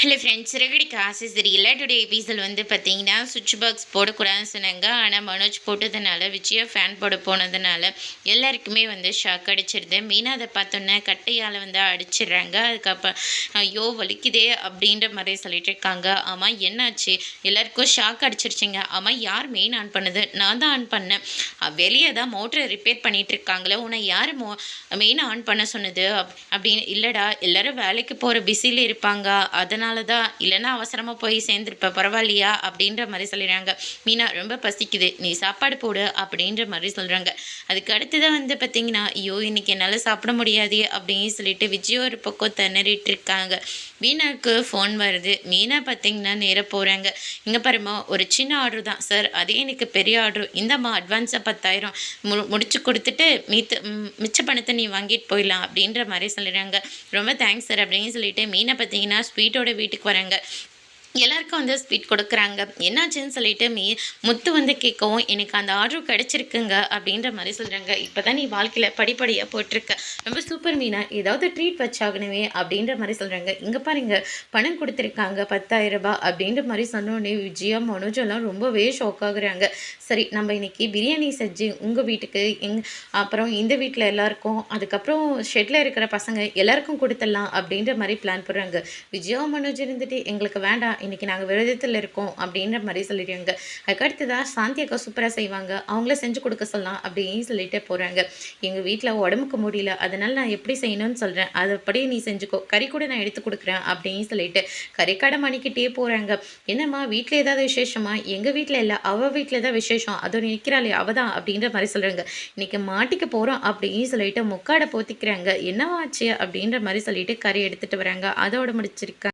Hello friends ரெகடி காசு சரியில்லை today episode வந்து பார்த்தீங்கன்னா சுவிட்ச் பாக்ஸ் போடக்கூடாதுன்னு சொன்னாங்க. ஆனால் மனோஜ் போட்டதுனால விஜயா ஃபேன் போட போனதுனால எல்லாருக்குமே வந்து ஷாக் அடிச்சிருது. மீனா அதை பார்த்தோன்னே கட்டையால் வந்து அடிச்சிடுறாங்க. அதுக்கப்புறம் ஐயோ வலிக்குதே அப்படின்ற மாதிரி சொல்லிட்டு இருக்காங்க. ஆமாம் என்னாச்சு? எல்லாருக்கும் ஷாக் அடிச்சிருச்சிங்க. ஆமாம் யார் மெயின் ஆன் பண்ணது? நான் தான் ஆன் பண்ணேன். வெளியே தான் மோட்டரை ரிப்பேர் பண்ணிகிட்டு இருக்காங்களே உன்னை யார் மோ மெயின் ஆன் பண்ண சொன்னது? அப் அப்படின்னு இல்லைடா எல்லோரும் வேலைக்கு போகிற பிஸியில் இருப்பாங்க. அதனால் தான் இல்லைன்னா அவசரமாக போய் சேர்ந்துருப்ப பரவாயில்லையா? அப்படின்ற மாதிரி சொல்லிடுறாங்க மீனா ரொம்ப பசிக்குது. நீ சாப்பாடு போடு அப்படின்ற மாதிரி சொல்கிறாங்க அதுக்கு அடுத்ததான் வந்து பார்த்தீங்கன்னா ஐயோ இன்றைக்கி என்னால் சாப்பிட முடியாது அப்படின்னு சொல்லிட்டு விஜய் ஒரு பக்கம் திணறிட்டு இருக்காங்க. மீனாவுக்கு ஃபோன் வருது. மீனா பார்த்தீங்கன்னா நேராக போகிறாங்க இங்கே பாருமா ஒரு சின்ன ஆர்டர் தான். சார் அதே எனக்கு பெரிய ஆர்டர் இந்தம்மா அட்வான்ஸாக பத்தாயிரம். மு முடிச்சு கொடுத்துட்டு மீத்து மிச்ச பணத்தை நீ வாங்கிட்டு போயிடலாம் அப்படின்ற மாதிரி சொல்லிடுறாங்க ரொம்ப தேங்க்ஸ் சார் அப்படின்னு சொல்லிட்டு மீனை பார்த்தீங்கன்னா ஸ்வீட்டோட வீட்டுக்கு வராங்க. எல்லாருக்கும் வந்து ஸ்வீட் கொடுக்குறாங்க. என்னாச்சுன்னு சொல்லிட்டு மீ முத்து வந்து கேட்கவும் எனக்கு அந்த ஆர்டர் கிடச்சிருக்குங்க அப்படின்ற மாதிரி சொல்கிறாங்க இப்போ தான் நீ வாழ்க்கையில் படிப்படியாக போட்டிருக்க. ரொம்ப சூப்பர் மீனா ஏதாவது ட்ரீட் வச்சாகணுமே அப்படின்ற மாதிரி சொல்கிறாங்க இங்கே பாருங்க பணம் கொடுத்துருக்காங்க பத்தாயிரம் ரூபாய் அப்படின்ற மாதிரி சொன்னோடனே விஜயா மனோஜெல்லாம் ரொம்பவே ஷாக் ஆகுறாங்க. சரி நம்ம இன்னைக்கு பிரியாணி செஞ்சு உங்கள் வீட்டுக்கு எங் அப்புறம் இந்த வீட்டில் எல்லாருக்கும் அதுக்கப்புறம் ஷெட்டில் இருக்கிற பசங்க எல்லாருக்கும் கொடுத்துடலாம் அப்படின்ற மாதிரி பிளான் போடுறாங்க. விஜயா மனோஜ் இருந்துட்டு எங்களுக்கு வேண்டாம் இன்றைக்கி நாங்கள் விரதத்தில் இருக்கோம் அப்படின்ற மாதிரி சொல்லிடுவாங்க. அதுக்கடுத்ததாக சாந்தி அக்கா சூப்பராக செய்வாங்க. அவங்கள செஞ்சு கொடுக்க சொல்லலாம் அப்படின்னு சொல்லிட்டு போகிறாங்க எங்கள் வீட்டில் உடம்புக்கு முடியல. அதனால் நான் எப்படி செய்யணும்னு சொல்கிறேன் அதுபடி நீ செஞ்சுக்கோ. கறி கூட நான் எடுத்து கொடுக்குறேன் அப்படின்னு சொல்லிட்டு கறிக்கடை மணிக்கிட்டே போகிறாங்க என்னம்மா வீட்டில் ஏதாவது விசேஷமா? எங்கள் வீட்டில் இல்லை. அவள் வீட்டில் தான் விசேஷம். அதோட நிற்கிறாளே அவ தான் அப்படின்ற மாதிரி சொல்கிறாங்க இன்னைக்கு மாட்டிக்க போகிறோம் அப்படின்னு சொல்லிட்டு முக்காடை போத்திக்கிறாங்க. என்னவாச்சு அப்படின்ற மாதிரி சொல்லிட்டு கறி எடுத்துகிட்டு வராங்க. அதோட முடிச்சிருக்காங்க